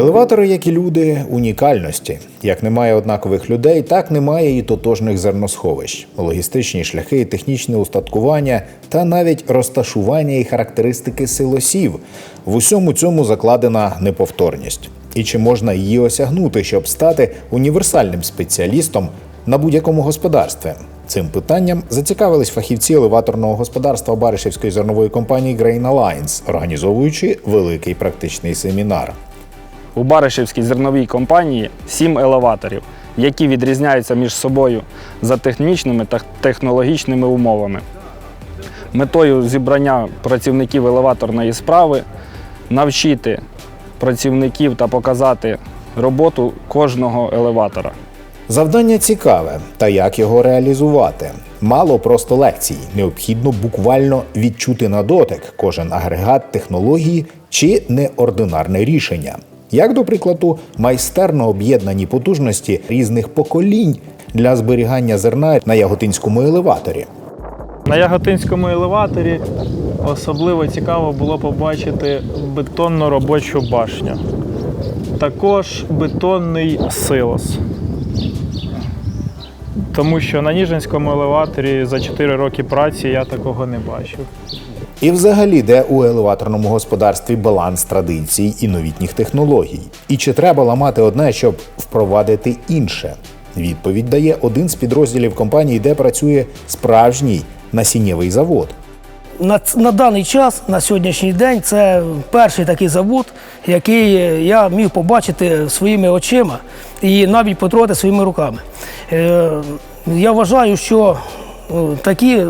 Елеватори, як і люди, унікальності. Як немає однакових людей, так немає і тотожних зерносховищ, логістичні шляхи, технічне устаткування та навіть розташування і характеристики силосів. В усьому цьому закладена неповторність. І чи можна її осягнути, щоб стати універсальним спеціалістом на будь-якому господарстві? Цим питанням зацікавились фахівці елеваторного господарства Баришівської зернової компанії Grain Alliance, організовуючи великий практичний семінар. У Баришівській зерновій компанії сім елеваторів, які відрізняються між собою за технічними та технологічними умовами. Метою зібрання працівників елеваторної справи навчити працівників та показати роботу кожного елеватора. Завдання цікаве, та як його реалізувати. Мало просто лекцій, необхідно буквально відчути на дотик кожен агрегат технології чи неординарне рішення. Як до прикладу, майстерно об'єднані потужності різних поколінь для зберігання зерна на яготинському елеваторі. На Яготинському елеваторі особливо цікаво було побачити бетонну робочу башню. Також бетонний силос. Тому що на Ніжинському елеваторі за 4 роки праці я такого не бачив. І взагалі, де у елеваторному господарстві баланс традицій і новітніх технологій? І чи треба ламати одне, щоб впровадити інше? Відповідь дає один з підрозділів компанії, де працює справжній насіннєвий завод. На, на даний час, на сьогоднішній день, це перший такий завод, який я міг побачити своїми очима і навіть потрогати своїми руками. Е, я вважаю, що е, такі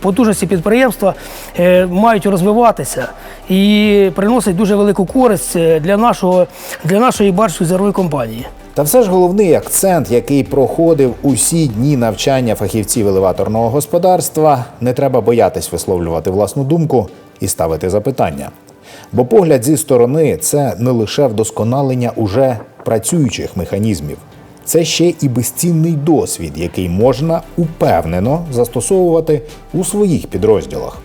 потужності підприємства е, мають розвиватися і приносять дуже велику користь е, для, нашого, для нашої барської зернової компанії. Та все ж головний акцент, який проходив усі дні навчання фахівців елеваторного господарства, не треба боятись висловлювати власну думку і ставити запитання. Бо погляд зі сторони це не лише вдосконалення уже працюючих механізмів, це ще і безцінний досвід, який можна упевнено застосовувати у своїх підрозділах.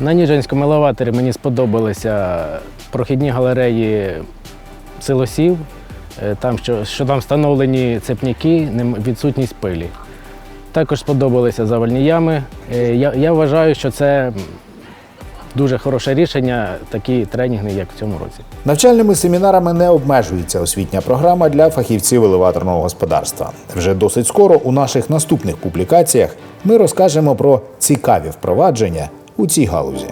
На Ніжинському елеваторі мені сподобалися прохідні галереї силосів, е, там, що, що там встановлені цепняки, відсутність пилі. Також сподобалися завальні ями. Е, Я, я вважаю, що це дуже хороше рішення, такі тренінги, як в цьому році. Навчальними семінарами не обмежується освітня програма для фахівців елеваторного господарства. Вже досить скоро у наших наступних публікаціях ми розкажемо про цікаві впровадження у цій галузі.